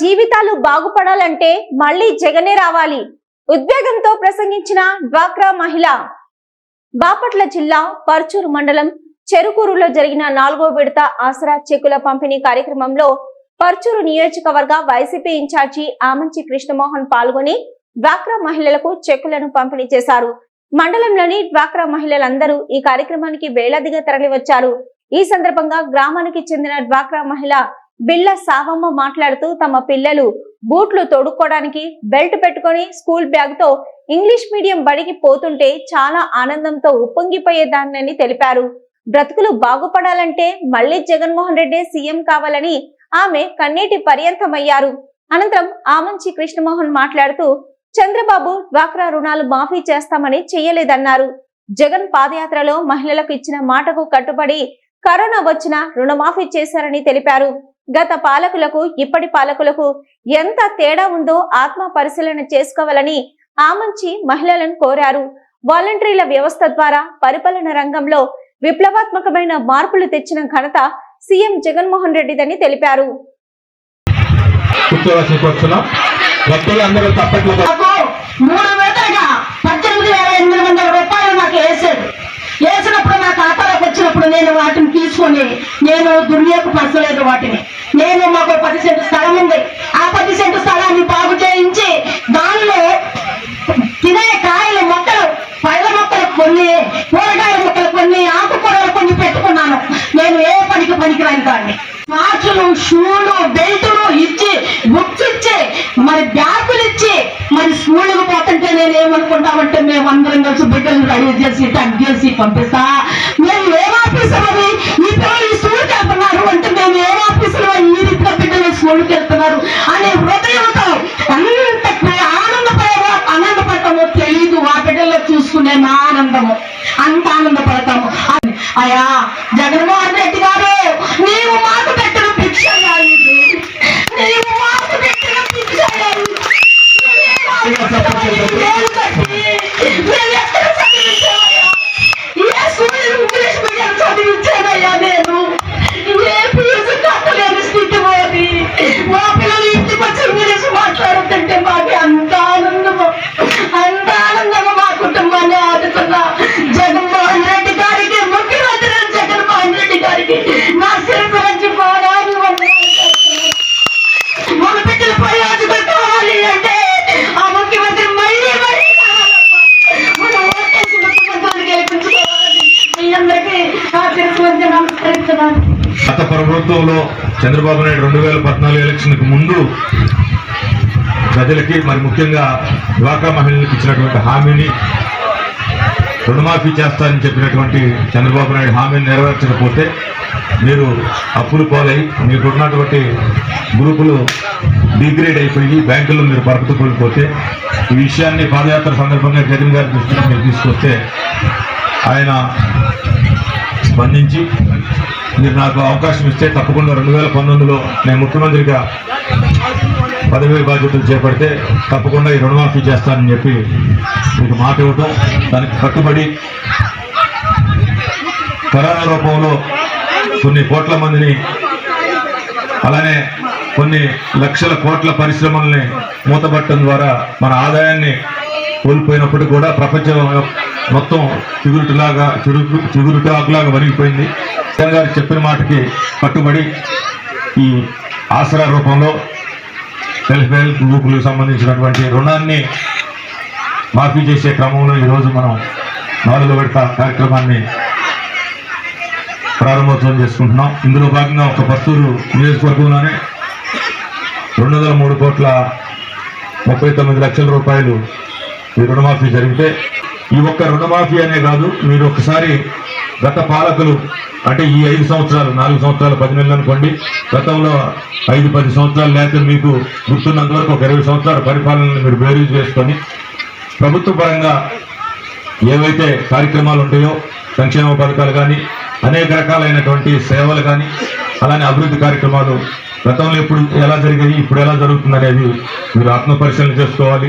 జీవితాలు బాగుపడాలంటే మళ్ళీ జగనే రావాలి. ఉద్వేగంతో ప్రసంగించిన డ్వాక్రా మహిళ. బాపట్ల జిల్లా పర్చూరు మండలం చెరుకూరులో జరిగిన నాలుగో విడత ఆసరా చెక్కుల పంపిణీ కార్యక్రమంలో పర్చూరు నియోజకవర్గ వైసీపీ ఇన్ఛార్జి ఆమంచి కృష్ణమోహన్ పాల్గొని డ్వాక్రా మహిళలకు చెక్కులను పంపిణీ చేశారు. మండలంలోని డ్వాక్రా మహిళలందరూ ఈ కార్యక్రమానికి వేలాదిగా తరలివచ్చారు. ఈ సందర్భంగా గ్రామానికి చెందిన డ్వాక్రా మహిళ బిళ్ళ సావమ్మ మాట్లాడుతూ తమ పిల్లలు బూట్లు తొడుక్కోవడానికి బెల్ట్ పెట్టుకొని స్కూల్ బ్యాగ్తో ఇంగ్లీష్ మీడియం బడికి పోతుంటే చాలా ఆనందంతో ఉప్పొంగిపోయేదాన్నని తెలిపారు. బ్రతుకులు బాగుపడాలంటే మళ్ళీ జగన్మోహన్ రెడ్డి సీఎం కావాలని ఆమె కన్నీటి పర్యంతమయ్యారు. అనంతరం ఆమంచి కృష్ణమోహన్ మాట్లాడుతూ చంద్రబాబు డ్వాక్రా రుణాలు మాఫీ చేస్తామని చెయ్యలేదన్నారు. జగన్ పాదయాత్రలో మహిళలకు ఇచ్చిన మాటకు కట్టుబడి కరోనా వచ్చిన రుణమాఫీ చేశారని తెలిపారు. గత పాలకులకు ఇప్పటి పాలకులకు ఎంత తేడా ఉందో ఆత్మ పరిశీలన చేసుకోవాలని ఆమంచి మహిళలను కోరారు. వాలంటీర్ల వ్యవస్థ ద్వారా పరిపాలన రంగంలో విప్లవాత్మకమైన మార్పులు తెచ్చిన ఘనత సీఎం జగన్మోహన్ రెడ్డిదని తెలిపారు. వేసినప్పుడు నా ఖాతాలోకి వచ్చినప్పుడు నేను వాటిని తీసుకొని నేను దుర్వినియోగపరచలేదు వాటిని. నేను మాకు పది సెంటు స్థలం ఉంది. ఆ పది సెంటు స్థలాన్ని బాగు చేయించి దానిలో తినే కాయల మొక్కలు పైల మొక్కలు కొన్ని కూరగాయల మొక్కలు కొన్ని ఆకుకూరలు కొన్ని పెట్టుకున్నాను. నేను ఏ పనికి పనికిరాని దాన్ని. వాచులు షూలు బెల్టులు ఇచ్చి బుక్స్ ఇచ్చి మరి బ్యాగులు ఇచ్చి మరి స్కూల్కి పోతుంటే నేను ఏమనుకుంటామంటే మేము అందరం కలిసి బిడ్డలు రెడీ చేసి టక్ చేసి పంపిస్తా. బిడ్డలు అనే హృదయంతో అంత ఆనందపడేవో ఆనందపడతామో తెలియదు ఆ బిడ్డల్లో చూసుకునే మా ఆనందము. అంత ఆనందపడతాము. అయా జగన్మోహన్ ప్రభుత్వంలో చంద్రబాబు నాయుడు రెండు వేల పద్నాలుగు ఎలక్షన్కి ముందు ప్రజలకి మరి ముఖ్యంగా డ్వాక్రా మహిళలకు ఇచ్చినటువంటి హామీని రుణమాఫీ చేస్తారని చెప్పినటువంటి చంద్రబాబు నాయుడు హామీని నెరవేర్చకపోతే మీరు అప్పులు పాలై మీకున్నటువంటి గ్రూపులు డిగ్రేడ్ అయిపోయి బ్యాంకుల్లో మీరు పరపతి కోల్పోతే ఈ విషయాన్ని పాదయాత్ర సందర్భంగా జగన్ గారి దృష్టికి మీరు తీసుకొస్తే ఆయన స్పందించి మీరు నాకు అవకాశం ఇస్తే తప్పకుండా రెండు వేల పంతొమ్మిదిలో నేను ముఖ్యమంత్రిగా పదవి బాధ్యతలు చేపడితే తప్పకుండా ఈ రుణమాఫీ చేస్తానని చెప్పి మీకు మాట ఇవ్వటం దానికి కట్టుబడి కరోనా రూపంలో కొన్ని కోట్ల మందిని అలానే కొన్ని లక్షల కోట్ల పరిశ్రమల్ని మూతపట్టడం ద్వారా మన ఆదాయాన్ని కోల్పోయినప్పుడు కూడా ప్రపంచం మొత్తం చిగురుటులాగా చిగురు చిగురుటాకులాగా వరిగిపోయింది జగన్ గారు చెప్పిన మాటకి కట్టుబడి ఈ ఆసరా రూపంలో సెల్ఫ్ హెల్ప్ గ్రూపులకు సంబంధించినటువంటి రుణాన్ని మాఫీ చేసే క్రమంలో ఈరోజు మనం నాలుగు విడత కార్యక్రమాన్ని ప్రారంభోత్సవం చేసుకుంటున్నాం. ఇందులో భాగంగా ఒక పత్తూరు నియోజకవర్గంలోనే రెండు వందల మూడు కోట్ల ముప్పై తొమ్మిది లక్షల రూపాయలు ఈ రుణమాఫీ జరిగితే ఈ ఒక్క రుణమాఫీ అనే కాదు మీరు ఒకసారి గత పాలకులు అంటే ఈ ఐదు సంవత్సరాలు నాలుగు సంవత్సరాలు పది నెలలు అనుకోండి గతంలో ఐదు పది సంవత్సరాలు లేకపోతే మీకు గుర్తున్నంత వరకు ఒక ఇరవై సంవత్సరాల పరిపాలనలు మీరు బేరీజ్ చేసుకొని ప్రభుత్వ పరంగా ఏవైతే కార్యక్రమాలు ఉంటాయో సంక్షేమ పథకాలు కానీ అనేక రకాలైనటువంటి సేవలు కానీ అలానే అభివృద్ధి కార్యక్రమాలు గతంలో ఎప్పుడు ఎలా జరిగాయి ఇప్పుడు ఎలా జరుగుతుంది అనేది మీరు ఆత్మపరిశీలన చేసుకోవాలి.